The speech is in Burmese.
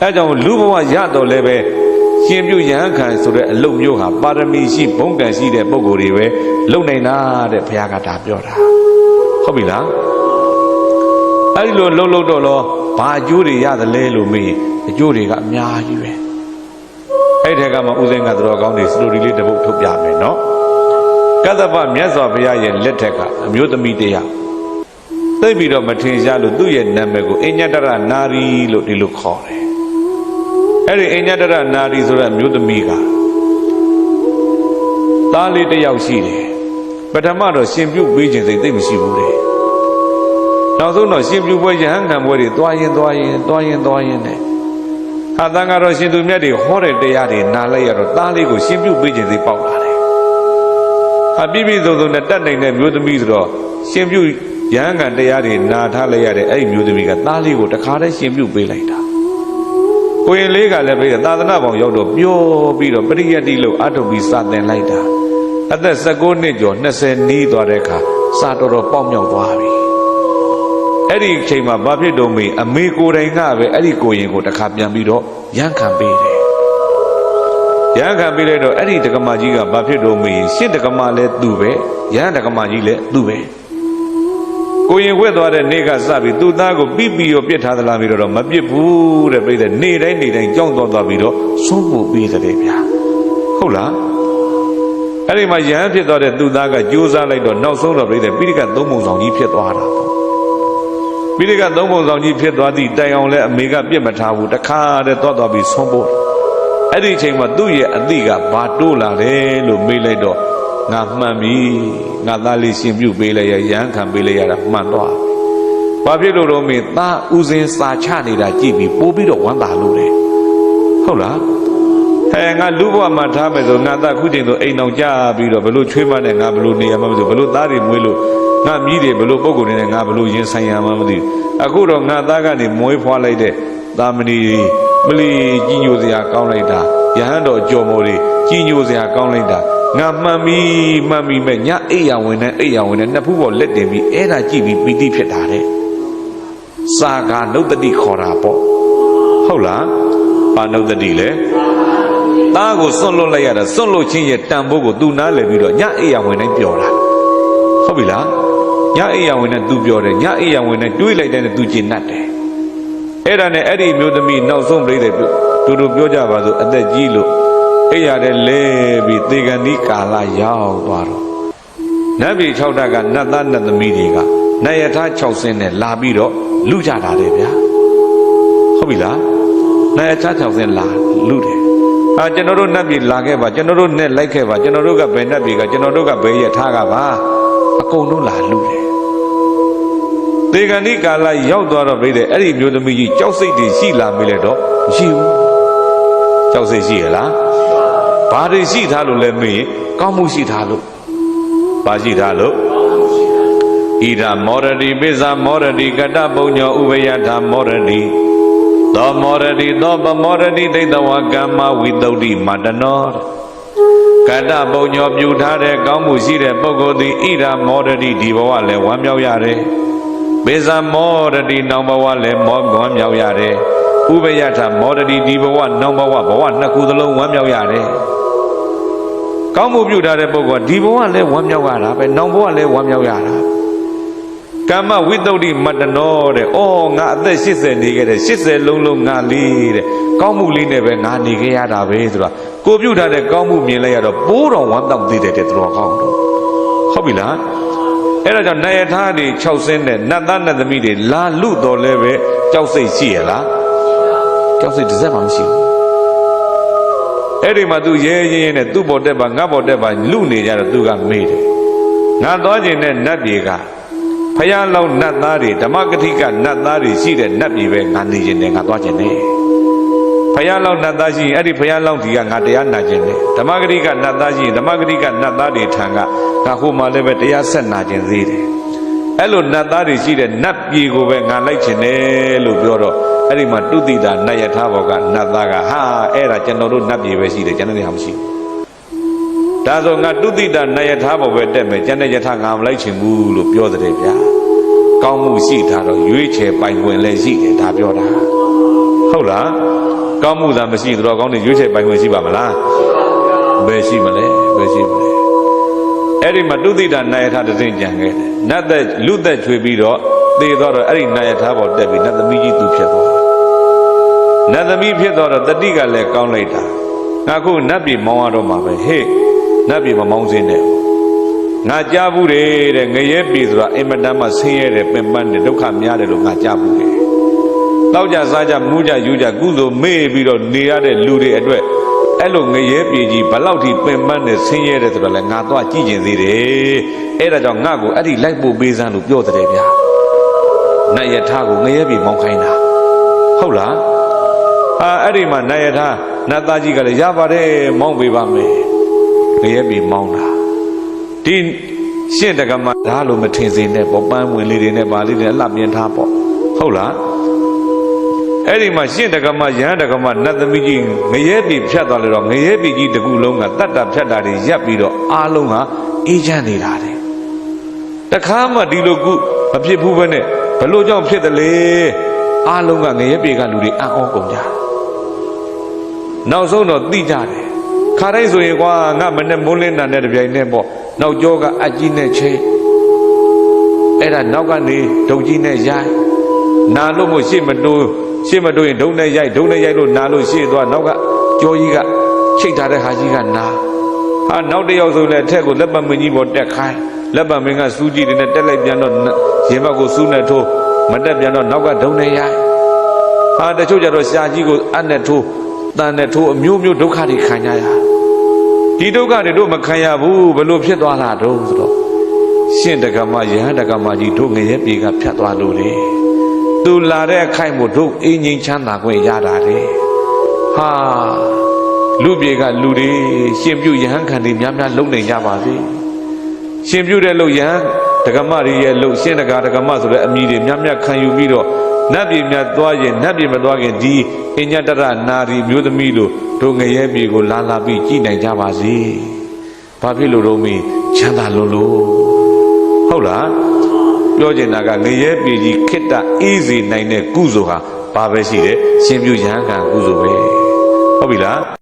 အဲကြောင့်လူဘဝရတော့လည်းပဲရှင်ပြုယဟန်ခံဆိုတဲ့အလုပ်မျိုးဟာပါရမီရှိဘုံကံရှိတဲ့ပုံကိုယ်တွေပဲလုံနိုင်တာတဲ့ဘုရားကဒါပြောတာဟုတ်ပြီလားအဲဒီလိုလှုပ်လှုပ်တော့လောဘာအကျိုးတွေရသလဲလို့မေးရင်အကျိုးတွေကအများကြီးပဲအဲ့ဒီထက်ကမှဥစဉ်ကသတော်ကောင်းတွေစတိုရီလေးတစ်ပုဒ်ထုတ်ပြမယ်နော်ကသဗ္ဗမြတ်စွာဘုရားရဲ့လက်ထက်ကအမျိုးသမီးတရားသိပြီးတော့မထင်ရှားလို့သူ့ရဲ့နာမည်ကိုအညတရနာရီလို့ဒီလိုခေါ်တယ် အဲ့ဒီအညတရနာရီဆိုတဲ့အမျိုးသမီးကသားလေးတစ်ယောက်ရှိတယ်ပထမတော့ရှင်ပြုတ်ပေးခြင်းစိတ်သိပ်မရှိဘူးတဲ့နောက်ဆုံးတော့ရှင်ပြုတ်ပွဲယဟန်ခံပွဲတွေသွားရင်သွားရင်သွားရင်သွားရင်နဲ့ဟာတန်ကတော့ရှင်သူမြတ်တွေဟောတဲ့တရားတွေနားလိုက်ရတော့သားလေးကိုရှင်ပြုတ်ပေးခြင်းစိတ်ပေါက်လာတယ်ဟာပြည့်ပြည့်စုံစုံနဲ့တတ်နိုင်တဲ့မျိုးသမီးဆိုတော့ရှင်ပြုတ်ယဟန်ခံတရားတွေနာထားလိုက်ရတဲ့အဲ့ဒီမျိုးသမီးကသားလေးကိုတခါတည်းရှင်ပြုတ်ပေးလိုက်တာ ကိုရင်လေးကလည်းပြီးတော့သာသနာပေါင်းရောက်တော့ပျော်ပြီးတော့ပရိယတ်တိလို့အထုတ်ပြီးစတင်လိုက်တာအသက်16နှစ်ကျော်20နီးသွားတဲ့အခါစာတော်တော်ပေါက်မြောက်သွားပြီအဲ့ဒီအချိန်မှာဘာဖြစ်တော့မေးအမေကိုယ်တိုင်ကပဲအဲ့ဒီကိုရင်ကိုတစ်ခါပြန်ပြီးတော့ရန်ခံပေးတယ်ရန်ခံပေးလိုက်တော့အဲ့ဒီတက္ကမကြီးကဘာဖြစ်တော့မေးရှစ်တက္ကမလည်းသူ့ပဲရန်တက္ကမကြီးလည်းသူ့ပဲ ကိုရင်ဝက်သွားတဲ့နေ့ကစပြီးသူ့သားကိုပြီးပြီးရောပြစ်ထားသလားပြီးတော့မပြစ်ဘူးတဲ့ပြိတဲ့နေ့တိုင်းနေ့တိုင်းကြောင်းသွားသွားပြီးတော့ဆုံးဖို့ပေးတယ်ဗျာဟုတ်လားအဲ့ဒီမှာယဟန်ဖြစ်သွားတဲ့သူ့သားကကြိုးစားလိုက်တော့နောက်ဆုံးတော့ပြိတဲ့ပိဋကသုံးပုံဆောင်ကြီးဖြစ်သွားတာပေါ့ပိဋကသုံးပုံဆောင်ကြီးဖြစ်သွားသည့်တိုင်အောင်လဲအမေကပြစ်မထားဘူးတခါတည်းသွားသွားပြီးဆုံးဖို့အဲ့ဒီအချိန်မှာသူ့ရဲ့အသည့်ကဘာတိုးလာတယ်လို့မေးလိုက်တော့ ငါမှန်ပြီငါသားလေးရှင်ပြုတ်ပေးလိုက်ရရဟန်းခံပေးလိုက်ရတာမှန်တော့ဘာဖြစ်လို့တော့မင်းသားဥစဉ်စာချနေတာကြည့်ပြီးပိုးပြီးတော့ဝမ်းသာလို့တယ်ဟုတ်လားဟဲ့ငါလူဘဝမှာထားမယ်ဆိုငါသားခုချိန်ဆိုအိမ်အောင်ကြပြီးတော့ဘလို့ချွေးမနဲ့ငါဘလို့နေရမှာမသိဘူးဘလို့သားတွေမွေးလို့ငါမြည်တယ်ဘလို့ပုံကုန်နေနဲ့ငါဘလို့ရင်ဆိုင်ရမှာမသိဘူးအခုတော့ငါသားကနေမွေးဖွားလိုက်တဲ့သာမဏေမလီကြီးညိုစရာကောင်းလိုက်တာယဟန်တော်ကြော်မော်တွေကြီးညိုစရာကောင်းလိုက်တာ ငါမှန်ပြီမှန်ပြီမဲ့ညအိယာဝင်နဲ့အိယာဝင်နဲ့နှစ်ဖူးပေါ်လက်တင်ပြီးအဲ့ဒါကြည့်ပြီးပီတိဖြစ်တာတဲ့စာကနုတ္တိခေါ်တာပေါ့ဟုတ်လားဘာနုတ္တိလဲသားကိုစွန့်လွတ်လိုက်ရတာစွန့်လွတ်ခြင်းရဲ့တန်ဖိုးကိုသူနားလည်ပြီးတော့ညအိယာဝင်တိုင်းပျော်တာဟုတ်ပြီလားညအိယာဝင်နဲ့သူပျော်တယ်ညအိယာဝင်နဲ့တွေးလိုက်တဲ့နဲ့သူကျင်납တယ်အဲ့ဒါနဲ့အဲ့ဒီမျိုးသမီးနောက်ဆုံးပြိတဲ့တူတူပြောကြပါစို့အသက်ကြီးလို့ အိယာတဲ့လဲပြီးသေကံဒီကာလရောက်သွားတော့နတ်ပြည်6ဓာတ်ကနတ်သားနတ်သမီးတွေကနတ်ယထာ6ဆင်းနဲ့လာပြီးတော့လူကြတာတယ်ဗျာဟုတ်ပြီလားနတ်ယထာ6ဆင်းလာလူတယ်အာကျွန်တော်တို့နတ်ပြည်လာခဲ့ပါကျွန်တော်တို့နဲ့လိုက်ခဲ့ပါကျွန်တော်တို့ကဘယ်နတ်ပြည်ကကျွန်တော်တို့ကဘယ်ယထာကပါအကုန်လုံးလာလူတယ်သေကံဒီကာလရောက်သွားတော့ပြိတဲ့အဲ့ဒီမျိုးသမီးကြီးကြောက်စိတ်တွေရှိလာမိလဲတော့မရှိဘူးကြောက်စိတ်ရှိရလား ဘာတွေရှိထားလို့လဲမေးရင်ကောင်းမှုရှိထားလို့ဘာရှိထားလို့ဣဒမောရတိပိဇာမောရတိကတ္တပုံညောဥပယထာမောရတိသောမောရတိသောပမောရတိဒိဋ္ဌဝကမ္မဝိတုဒ္ဓိမတနောကတ္တပုံညောပြုထားတဲ့ကောင်းမှုရှိတဲ့ပုဂ္ဂိုလ်သည်ဣဒမောရတိဒီဘဝလည်းဝမ်းမြောက်ရတယ်ပိဇာမောရတိနောင်ဘဝလည်းမောဝမ်းမြောက်ရတယ် ဥပယထမောရတိဒီဘဝနောင်ဘဝဘဝနှစ်ခုသလုံးဝမ်းမြောက်ရတယ်ကောင်းမှုပြုထားတဲ့ပုဂ္ဂိုလ်ကဒီဘဝလည်းဝမ်းမြောက်ရတာပဲနောင်ဘဝလည်းဝမ်းမြောက်ရတာကမ္မဝိတ္တုဒ္ဓိမတ္တနောတဲ့။အော်ငါအသက်80နေခဲ့တဲ့80လုံးလုံးငါလေးတဲ့။ကောင်းမှုလေးနဲ့ပဲငါနေခဲ့ရတာပဲဆိုတာကိုပြုတ်ထားတဲ့ကောင်းမှုမြင်လိုက်ရတော့ပိုးတော်ဝမ်းတောက်သေးတယ်တဲ့သူတော်ကောင်းတို့။ဟုတ်ပြီလား။အဲ့ဒါကြောင့်နာယထာတွေ6ဆင်းနဲ့နတ်သားနတ်သမီးတွေလာလူတော်လဲပဲကြောက်စိတ်ရှိရလား။ ကြောက်စိတ်တစ်စက်မှမရှိဘူး။အဲ့ဒီမှာ तू ရဲရဲရဲနဲ့သူ့ပေါ်တက်ပါငါ့ပေါ်တက်ပါလူနေကြတော့ तू ကမေးတယ်။ငါသွားခြင်းနဲ့နတ်တွေကဖယားလောက်နတ်သားတွေဓမ္မဂတိကနတ်သားတွေရှိတဲ့နတ်ပြည်ပဲငါနေခြင်းနဲ့ငါသွားခြင်းနဲ့ဖယားလောက်နတ်သားရှိရင်အဲ့ဒီဖယားလောက်ဒီကငါတရားနာခြင်းနဲ့ဓမ္မဂတိကနတ်သားရှိရင်ဓမ္မဂတိကနတ်သားတွေထံကငါဟိုမှာလည်းပဲတရားဆက်နာခြင်းသေးတယ်အဲ့လိုနတ်သားတွေရှိတဲ့နတ်ပြည်ကိုပဲငါလိုက်ခြင်းနဲ့လို့ပြောတော့ အဲ့ဒီမှာတုတိတာနတ်ယထာဘောကနတ်သားကဟာအဲ့ဒါကျွန်တော်တို့နတ်ပြည်ပဲရှိတယ်ကျွန်တော်တို့ဟာမရှိဘူးဒါဆိုငါတုတိတနယထာဘောပဲတက်မယ်ကျန်တဲ့ယထာငါမလိုက်ချင်ဘူးလို့ပြောတဲ့ဗျာကောင်းမှုရှိတာတော့ရွေးချယ်ပိုင်ခွင့်လည်းရှိတယ်ဒါပြောတာဟုတ်လားကောင်းမှုသာမရှိသူတော်ကောင်းတွေရွေးချယ်ပိုင်ခွင့်ရှိပါမလားဘယ်ရှိမလဲဘယ်ရှိမလဲအဲ့ဒီမှာတုသိတာနာယထာတစ်စင်ကြံခဲ့တယ်နတ်သက်လူသက်ချွေပြီးတော့သေသွားတော့အဲ့ဒီနာယထာပေါ်တက်ပြီးနတ်သမီးကြီးသူဖြစ်သွား နတ်သမီးဖြစ်သွားတော့တတိကလည်းကောင်းလိုက်တာငါခုနတ်ပြည်မောင်းရတော့မှာပဲဟေ့နတ်ပြည်မမောင်းစင်းနဲ့ငါကြားဘူးတယ်တဲ့ငရဲပြည်ဆိုတာအင်မတန်မှဆင်းရဲတယ်ပင်ပန်းတယ်ဒုက္ခများတယ်လို့ငါကြားဘူးတယ်တောက်ကြစားကြမူးကြယူကြကုသိုလ်မေ့ပြီးတော့နေရတဲ့လူတွေအတွက်အဲ့လိုငရဲပြေကြီးဘလောက်ထိပင်ပန်းနေဆင်းရဲတယ်ဆိုတော့လေငါတော့ကြည့်ကျင်သေးတယ်အဲ့ဒါကြောင့်ငါ့ကိုအဲ့ဒီလိုက်ပို့ပေးစမ်းလို့ပြောတဲ့ဗျာနတ်ယထာကိုငရဲပြေမောင်းခိုင်းတာဟုတ်လား အာအဲ့ဒီမှာနတ်ယထာနတ်သားကြီးကလည်းရပါတယ်မောင်းပေးပါမယ်ငရဲပြေမောင်းတာဒီရှင့်တက္ကမဒါလိုမထင်စေနဲ့ပေါ့ပန်းဝင်လေးတွေနဲ့ဗာလေးတွေအလှမြင်ထားပေါ့ဟုတ်လားအဲ့ဒီမှာရှင့်တက္ကမယဟန်တက္ကမနတ်သမီးကြီးငရဲပြီဖြတ်သွားလို့တော့ငရဲပြီကြီးတကူလုံးကတတ်တာဖြတ်တာတွေရပ်ပြီးတော့အားလုံးဟာအေးချမ်းနေတာတဲ့တခါမှဒီလိုကုမဖြစ်ဘူးပဲနဲ့ဘလို့ကြောင့်ဖြစ်တယ်လေအားလုံးကငရဲပြီကလူတွေအံ့ဩကုန်ကြတယ် နောက်ဆုံးတော့သိကြတယ်ခါတိုင်းဆိုရင်ကွာငါမနဲ့မိုးလင်းတာနဲ့တပြိုင်နဲ့ပေါ့နောက်ကျောကအကြီးနဲ့ချိတ်အဲ့ဒါနောက်ကနေဒုံကြီးနဲ့ရိုက်နာလို့မို့ရှေ့မတိုးရှေ့မတိုးရင်ဒုံနဲ့ရိုက်ဒုံနဲ့ရိုက်လို့နာလို့ရှေ့သွားနောက်ကကျောကြီးကချိတ်ထားတဲ့ဟာကြီးကနာဟာနောက်တစ်ယောက်ဆိုလည်းအထက်ကိုလက်ပတ်မင်းကြီးပေါ်တက်ခိုင်းလက်ပတ်မင်းကစူးကြည့်တယ်နဲ့တက်လိုက်ပြန်တော့ရင်ဘတ်ကိုစူးနဲ့ထိုးမတက်ပြန်တော့နောက်ကဒုံနဲ့ရိုက်ဟာတချို့ကြတော့ရှာကြီးကိုအနဲ့ထိုး တန်နဲ့ထိုးအမျိုးမျိုးဒုက္ခတွေခံကြရဒီဒုက္ခတွေတို့မခံရဘူးဘလို့ဖြစ်သွားတာတော့ဆိုတော့ရှင့်တက္ကမယဟန်တက္ကမကြီးတို့ငရဲပြေကဖြတ်သွားလို့လေသူလာတဲ့အခိုက်မို့တို့အင်းငိမ်ချမ်းသာခွင့်ရတာလေဟာလူပြေကလူတွေရှင်ပြုယဟန်ခံတွေများများလုံနေကြပါစေရှင်ပြုတဲ့လို့ယဟန်တက္ကမတွေရဲ့လို့ရှင့်တက္ကတက္ကမဆိုတဲ့အမည်တွေများများခံယူပြီးတော့ နတ်ပြည်မြတ်သွားရင်နတ်ပြည်မသွားခင်ဒီအညတရနာရီမျိုးသမီးတို့တို့ငရဲပြေကိုလာလာပြီးကြည်နိုင်ကြပါစေဘာဖြစ်လို့တော့မင်းချမ်းသာလို့လို့ဟုတ်လားပြောချင်တာကငရဲပြည်ကြီးခိတ္တအေးစေနိုင်တဲ့ကုသိုလ်ဟာဘာပဲရှိတယ်ရှင်ပြုရဟန်းကံကုသိုလ်ပဲဟုတ်ပြီလား